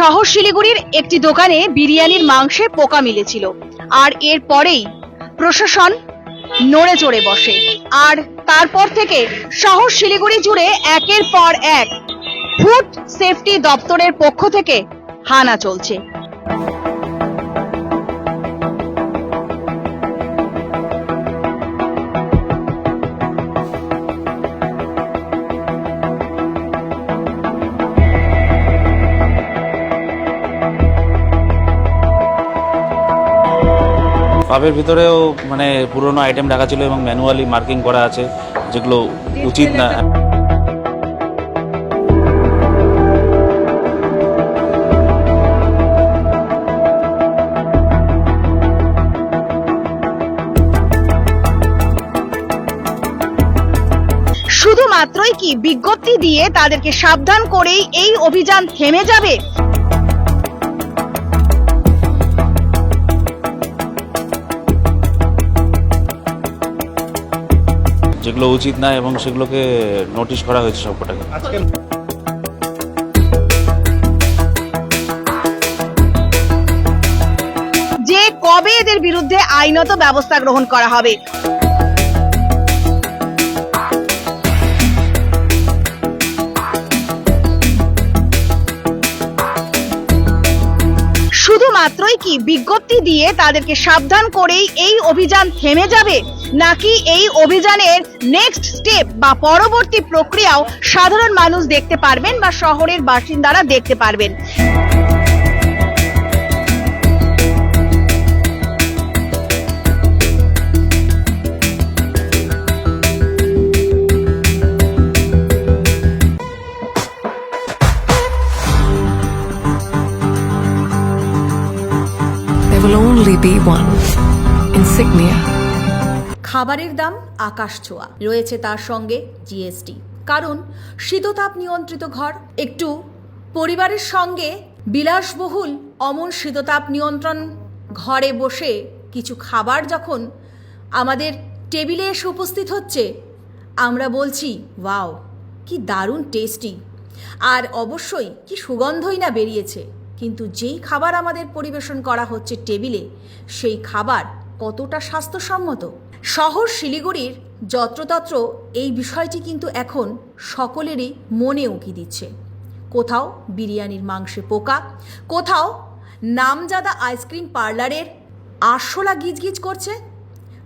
শহর শিলিগুড়ির একটি দোকানে বিরিয়ানির মাংসে পোকা মিলেছিল। আর এর পরেই প্রশাসন নড়ে চড়ে বসে। আর তারপর থেকে শহর শিলিগুড়ি জুড়ে একের পর এক ফুড সেফটি দপ্তরের পক্ষ থেকে হানা চলছে। পাবের ভিতরেও মানে পুরনো আইটেম রাখা ছিল এবং ম্যানুয়ালি মার্কিং করা আছে, যেগুলো উচিত না। শুধুমাত্রই কি বিজ্ঞপ্তি দিয়ে তাদেরকে সাবধান করেই এই অভিযান থেমে যাবে? যেগুলো উচিত না এবং সেগুলোকে নোটিশ করা হয়েছে সবকটাকে যে কবে এদের বিরুদ্ধে আইনত ব্যবস্থা গ্রহণ করা হবে? শুধুমাত্রই কি বিজ্ঞপ্তি দিয়ে তাদেরকে সাবধান করেই এই অভিযান থেমে যাবে? নাকি এই অভিযানের নেক্সট স্টেপ বা পরবর্তী প্রক্রিয়াও সাধারণ মানুষ দেখতে পারবেন বা শহরের বাসিন্দারা দেখতে পারবেন। খাবারের দাম আকাশ ছোঁয়া। রয়েছে তার সঙ্গে জিএসটি কারণ শীততাপ নিয়ন্ত্রিত ঘর, একটু পরিবারের সঙ্গে বিলাসবহুল অমন শীততাপ নিয়ন্ত্রণ ঘরে বসে কিছু খাবার যখন আমাদের টেবিলে এসে উপস্থিত হচ্ছে, আমরা বলছি, ওয়াও, কি দারুণ টেস্টি। আর অবশ্যই কি সুগন্ধই না বেরিয়েছে। কিন্তু যেই খাবার আমাদের পরিবেশন করা হচ্ছে টেবিলে, সেই খাবার কতটা স্বাস্থ্যসম্মত? শহর শিলিগুড়ির যত্রতত্র এই বিষয়টি কিন্তু এখন সকলেরই মনে উঁকি দিচ্ছে। কোথাও বিরিয়ানির মাংসে পোকা, কোথাও নামজাদা আইসক্রিম পার্লারের আরশোলা গিজগিজ করছে,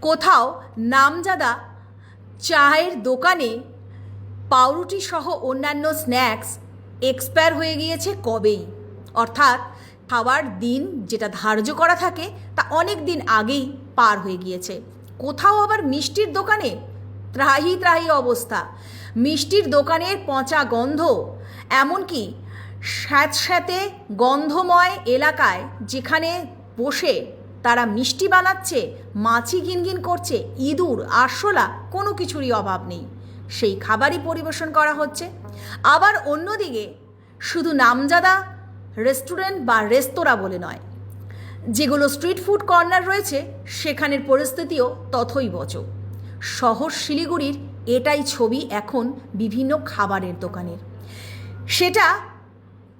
কোথাও নামজাদা চায়ের দোকানে পাউরুটি সহ অন্যান্য স্ন্যাক্স এক্সপায়ার হয়ে গিয়েছে কবেই। অর্থাৎ খাওয়ার দিন যেটা ধার্য করা থাকে তা অনেক দিন আগেই পার হয়ে গিয়েছে। কোথাও আবার মিষ্টির দোকানে? ত্রাহি ত্রাহি অবস্থা। মিষ্টির দোকানের পচা গন্ধ, এমনকি স্যাঁতস্যাঁতে গন্ধময় এলাকায় যেখানে বসে তারা মিষ্টি বানাচ্ছে, মাছি গিনগিন করছে, ইঁদুর, আরশোলা, কোনো কিছুরই অভাব নেই। সেই খাবারই পরিবেশন করা হচ্ছে। আবার অন্যদিকে, শুধু নামজাদা রেস্টুরেন্ট বা রেস্তোরাঁ বলে নয় যেগুলো স্ট্রিট ফুড কর্নার রয়েছে, সেখানের পরিস্থিতিও তথই বচ। শহর শিলিগুড়ির এটাই ছবি এখন বিভিন্ন খাবারের দোকানের। সেটা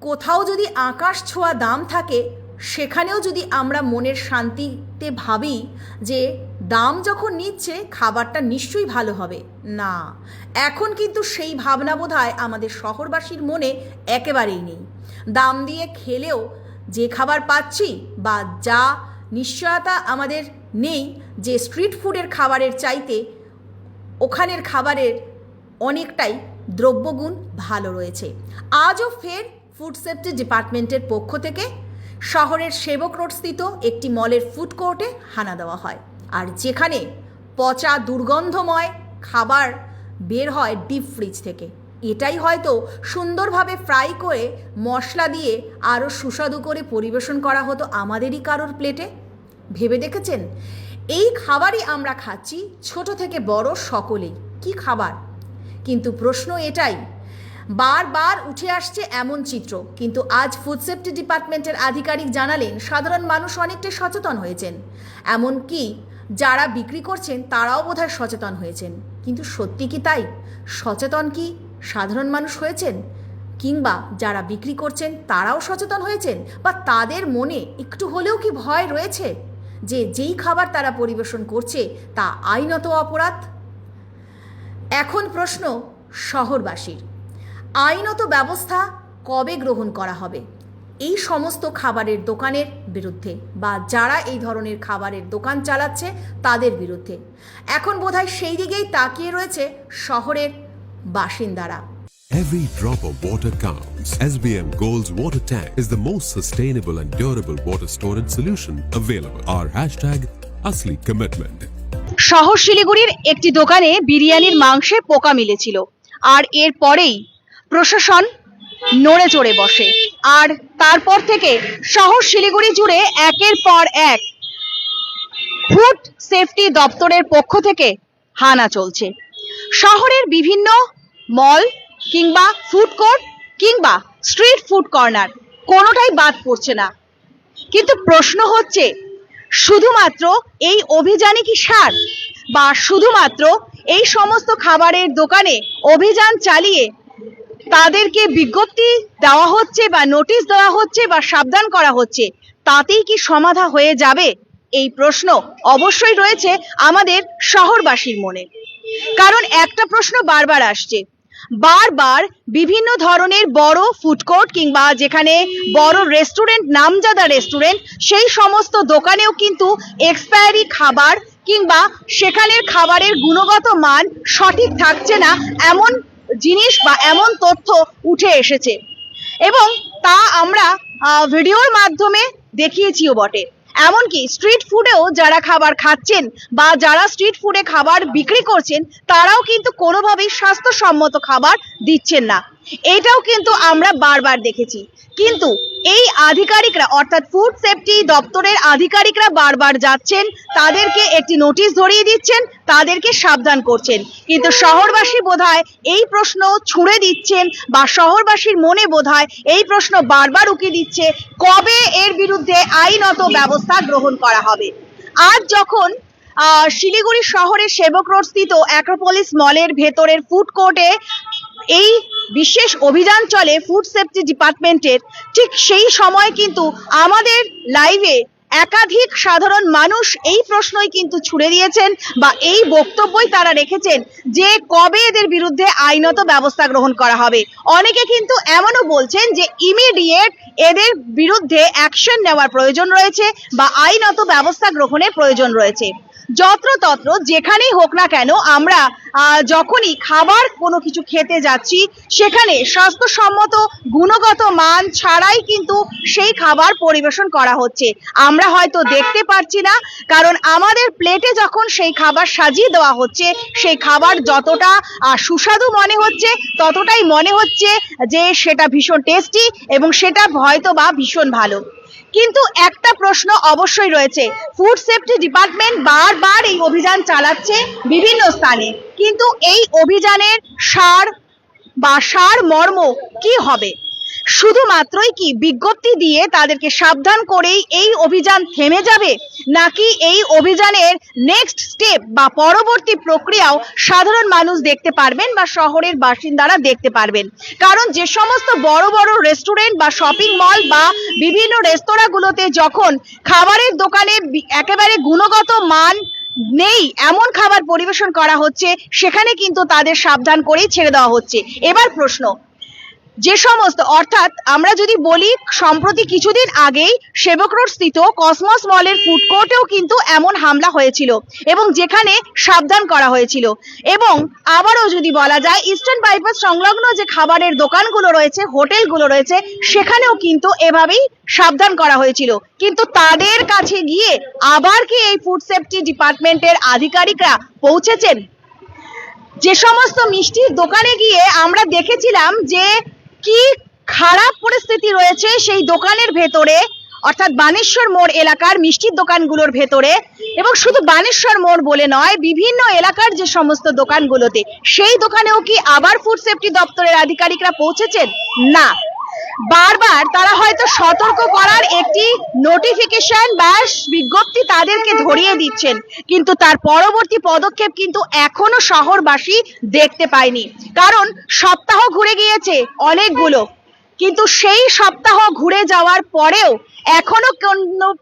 কোথাও যদি আকাশ ছোঁয়া দাম থাকে, সেখানেও যদি আমরা মনের শান্তিতে ভাবি যে দাম যখন নিচ্ছে, খাবারটা নিশ্চয়ই ভালো হবে। না, এখন কিন্তু সেই ভাবনা বোধহয় আমাদের শহরবাসীর মনে একেবারেই নেই। দাম দিয়ে খেলেও যে খাবার পাচ্ছি বা যা নিশ্চয়তা আমাদের নেই যে স্ট্রিট ফুডের খাবারের চাইতে ওখানের খাবারের অনেকটাই দ্রব্যগুণ ভালো রয়েছে। আজও ফের ফুড সেফটি ডিপার্টমেন্টের পক্ষ থেকে শহরের সেবক রোড স্থিত একটি মলের ফুড কোর্টে হানা দেওয়া হয়। আর যেখানে পচা দুর্গন্ধময় খাবার বের হয় ডিপ ফ্রিজ থেকে। এটাই হয়তো সুন্দরভাবে ফ্রাই করে মশলা দিয়ে আরও সুস্বাদু করে পরিবেশন করা হতো আমাদেরই কারোর প্লেটে। ভেবে দেখেছেন? এই খাবারই আমরা খাচ্ছি ছোট থেকে বড় সকলেই। কি খাবার? কিন্তু প্রশ্ন এটাই, বারবার উঠে আসছে এমন চিত্র। কিন্তু আজ ফুড সেফটি ডিপার্টমেন্টের আধিকারিক জানালেন, সাধারণ মানুষ অনেকটাই সচেতন হয়েছেন। এমনকি যারা বিক্রি করছেন, তারাও বোধহয় সচেতন হয়েছেন। কিন্তু সত্যি কি তাই? সচেতন কি সাধারণ মানুষ হয়েছেন? কিংবা যারা বিক্রি করছেন, তারাও সচেতন হয়েছেন? বা তাদের মনে একটু হলেও কি ভয় রয়েছে যে যেই খাবার তারা পরিবেশন করছে, তা আইনত অপরাধ? এখন প্রশ্ন শহরবাসীর। আইনত ব্যবস্থা কবে গ্রহণ করা হবে? এই সমস্ত খাবারের দোকানের বিরুদ্ধে বা যারা এই ধরনের খাবারের দোকান চালাচ্ছে, তাদের বিরুদ্ধে। এখন বোধহয় সেই দিকেই তাকিয়ে রয়েছে শহরের বাসিন্দারা Every drop of water counts. SBM Gold's water tank is the most sustainable and durable water storage solution available. Our hashtag Asli Commitment. শহর শিলিগুড়ির একটি দোকানে বিরিয়ানির মাংসে পোকা মিলেছিল আর এর পরেই প্রশাসন নড়ে চড়ে বসে আর তারপর থেকে শহর শিলিগুড়ি জুড়ে একের পর এক ফুড সেফটি দপ্তরের পক্ষ থেকে হানা চলছে শহরের বিভিন্ন মল কিংবা ফুড কোর্ট কিংবা স্ট্রিট ফুড কর্নার কোনোটাই বাদ পড়ছে না। কিন্তু প্রশ্ন হচ্ছে, শুধুমাত্র এই অভিযানে কি সার? বা শুধুমাত্র এই সমস্ত খাবারের দোকানে অভিযান চালিয়ে তাদেরকে বিজ্ঞপ্তি দেওয়া হচ্ছে বা নোটিশ দেওয়া হচ্ছে বা সাবধান করা হচ্ছে, তাতেই কি সমাধা হয়ে যাবে? এই প্রশ্ন অবশ্যই রয়েছে আমাদের শহরবাসীর মনে। কারণ একটা প্রশ্ন বারবার আসছে বারবার বিভিন্ন ধরনের বড় ফুড কোর্ট কিংবা যেখানে বড় রেস্টুরেন্ট নামজাদা রেস্টুরেন্ট সেই সমস্ত দোকানেও কিন্তু এক্সপায়ারি খাবার কিংবা সেখানের খাবারের গুণগত মান সঠিক থাকছে না এমন জিনিস বা এমন তথ্য উঠে এসেছে। এবং তা আমরা ভিডিওর মাধ্যমে দেখিয়েছিও বটে। এমনকি স্ট্রিট ফুডেও যারা খাবার খাচ্ছেন বা যারা স্ট্রিট ফুডে খাবার বিক্রি করছেন, তারাও কিন্তু কোনোভাবেই স্বাস্থ্যসম্মত খাবার দিচ্ছেন না। এটাও কিন্তু আমরা বারবার দেখেছি। কিন্তু এই আধিকারিকরা, অর্থাৎ ফুড সেফটি দপ্তরের আধিকারিকরা বারবার যাচ্ছেন, তাদেরকে একটি নোটিশ ধরিয়ে দিচ্ছেন, তাদেরকে সাবধান করছেন। কিন্তু শহরবাসী বোধহয় এই প্রশ্ন ছুঁড়ে দিচ্ছেন বা শহরবাসীর মনে বোধহয় এই প্রশ্ন বারবার উকি দিচ্ছে, কবে এর বিরুদ্ধে আইনত ব্যবস্থা গ্রহণ করা হবে? আজ যখন শিলিগুড়ি শহরের সেবক রোড স্থিত অ্যাক্রোপলিস মলের ভেতরের ফুড কোর্টে এই বিশেষ অভিযান চলে ফুড সেফটি ডিপার্টমেন্টের ঠিক সেই সময় কিন্তু আমাদের লাইভে একাধিক সাধারণ মানুষ এই প্রশ্নই কিন্তু ছুড়ে দিয়েছেন বা এই বক্তব্যই তারা রেখেছেন যে কবে এদের বিরুদ্ধে আইনত ব্যবস্থা গ্রহণ করা হবে। অনেকে কিন্তু এমনও বলছেন যে ইমিডিয়েট এদের বিরুদ্ধে অ্যাকশন নেওয়ার প্রয়োজন রয়েছে বা আইনত ব্যবস্থা গ্রহণের প্রয়োজন রয়েছে। যত্রতত্র যেখানেই হোক না কেন আমরা যখনই খাবার কোনো কিছু খেতে যাচ্ছি, সেখানে স্বাস্থ্যসম্মত, গুণগত মান ছাড়াই কিন্তু সেই খাবার পরিবেশন করা হচ্ছে। আমরা হয়তো দেখতে পারছি না, কারণ আমাদের প্লেটে যখন সেই খাবার সাজিয়ে দেওয়া হচ্ছে, সেই খাবার যতটা সুস্বাদু মনে হচ্ছে, ততটাই মনে হচ্ছে যে সেটা ভীষণ টেস্টি এবং সেটা হয়তো বা ভীষণ ভালো। কিন্তু একটা প্রশ্ন অবশ্যই রয়েছে। ফুড সেফটি ডিপার্টমেন্ট বারবার এই অভিযান চালাচ্ছে বিভিন্ন স্থানে। কিন্তু এই অভিযানের সার বা সার মর্ম কি হবে? শুধুমাত্রই কি বিজ্ঞপ্তি দিয়ে তাদেরকে সাবধান করেই এই অভিযান থেমে যাবে? নাকি এই অভিযানের নেক্সট স্টেপ বা পরবর্তী প্রক্রিয়াও সাধারণ মানুষ দেখতে পারবেন বা শহরের বাসিন্দারা দেখতে পারবেন? কারণ যে সমস্ত বড় বড় রেস্টুরেন্ট বা শপিং মল বা বিভিন্ন রেস্তোরাঁগুলোতে যখন খাবারের দোকানে একেবারে গুণগত মান নেই, এমন খাবার পরিবেশন করা হচ্ছে, সেখানে কিন্তু তাদের সাবধান করেই ছেড়ে দেওয়া হচ্ছে। এবার প্রশ্ন যে সমস্ত, অর্থাৎ আমরা যদি বলি সম্প্রতি কিছুদিন আগেই সেবক রোড স্থিত কসমস মলের ফুড কোর্টেও কিন্তু এমন হামলা হয়েছিল এবং যেখানে সাবধান করা হয়েছিল। এবং আবারও যদি বলা যায়, ইস্টার্ন বাইপাস সংলগ্ন যে খাবারের দোকানগুলো রয়েছে, হোটেলগুলো রয়েছে, সেখানেও কিন্তু এভাবেই সাবধান করা হয়েছিল। কিন্তু তাদের কাছে গিয়ে আবার কি এই ফুড সেফটি ডিপার্টমেন্টের আধিকারিকরা পৌঁছেছেন? যে সমস্ত মিষ্টির দোকানে গিয়ে আমরা দেখেছিলাম যে কি খারাপ পরিস্থিতি রয়েছে সেই দোকানের ভেতরে, অর্থাৎ বানেশ্বর মোড় এলাকার মিষ্টির দোকানগুলোর ভেতরে? এবং শুধু বানেশ্বর মোড় বলে নয়, বিভিন্ন এলাকার যে সমস্ত দোকানগুলোতে, সেই দোকানেও কি আবার ফুড সেফটি দপ্তরের আধিকারিকরা পৌঁছেছেন? না। বারবার তারা হয়তো সতর্ক করার একটি নোটিফিকেশন বা বিজ্ঞপ্তি তাদেরকে ধরিয়ে দিচ্ছেন। কিন্তু তার পরবর্তী পদক্ষেপ কিন্তু এখনও শহরবাসী দেখতে পায়নি। কারণ সপ্তাহ ঘুরে গিয়েছে অনেকগুলো। কিন্তু সেই সপ্তাহ ঘুরে যাওয়ার পরেও এখনও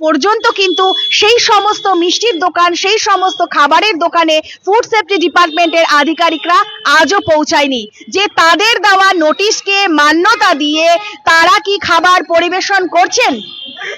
পর্যন্ত কিন্তু সেই সমস্ত মিষ্টির দোকান, সেই সমস্ত খাবারের দোকানে ফুড সেফটি ডিপার্টমেন্টের আধিকারিকরা আজও পৌঁছায়নি। যে তাদের দেওয়া নোটিশকে মান্যতা দিয়ে তারা কি খাবার পরিবেশন করছেন?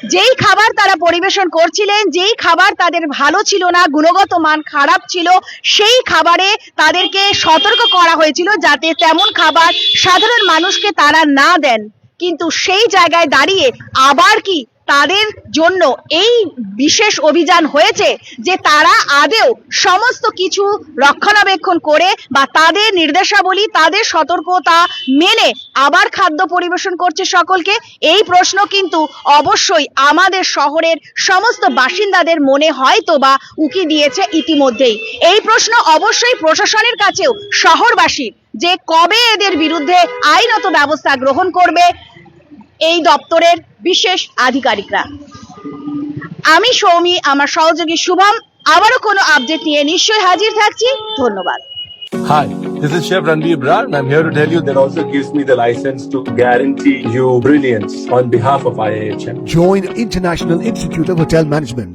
যেই খাবার তারা পরিবেশন করছিলেন, যেই খাবার তাদের ভালো ছিল না, গুণগত মান খারাপ ছিল, সেই খাবারে তাদেরকে সতর্ক করা হয়েছিল যাতে তেমন খাবার সাধারণ মানুষকে তারা না দেন। কিন্তু সেই জায়গায় দাঁড়িয়ে আবার কি তাদের জন্য এই বিশেষ অভিযান হয়েছে যে তারা আদেও সমস্ত কিছু রক্ষণাবেক্ষণ করে বা তাদের নির্দেশাবলী, তাদের সতর্কতা মেনে আবার খাদ্য পরিবেশন করছে সকলকে? এই প্রশ্ন কিন্তু অবশ্যই আমাদের শহরের সমস্ত বাসিন্দাদের মনে হয়তো বা উকি দিয়েছে ইতিমধ্যেই। এই প্রশ্ন অবশ্যই প্রশাসনের কাছেও শহরবাসীর। যে কবে এদের বিরুদ্ধে আইনত ব্যবস্থা গ্রহণ করবে এই দপ্তরের বিশেষ আধিকারিকরা আমি সৌমি আমার সহযোগী শুভম আবারও কোনো আপডেট নিয়ে নিশ্চয়ই হাজির থাকছি ধন্যবাদ Hi, this is Chef Ranveer Brar, and I'm here to tell you that also gives me the license to guarantee you brilliance on behalf of IIHM. Join International Institute of Hotel Management.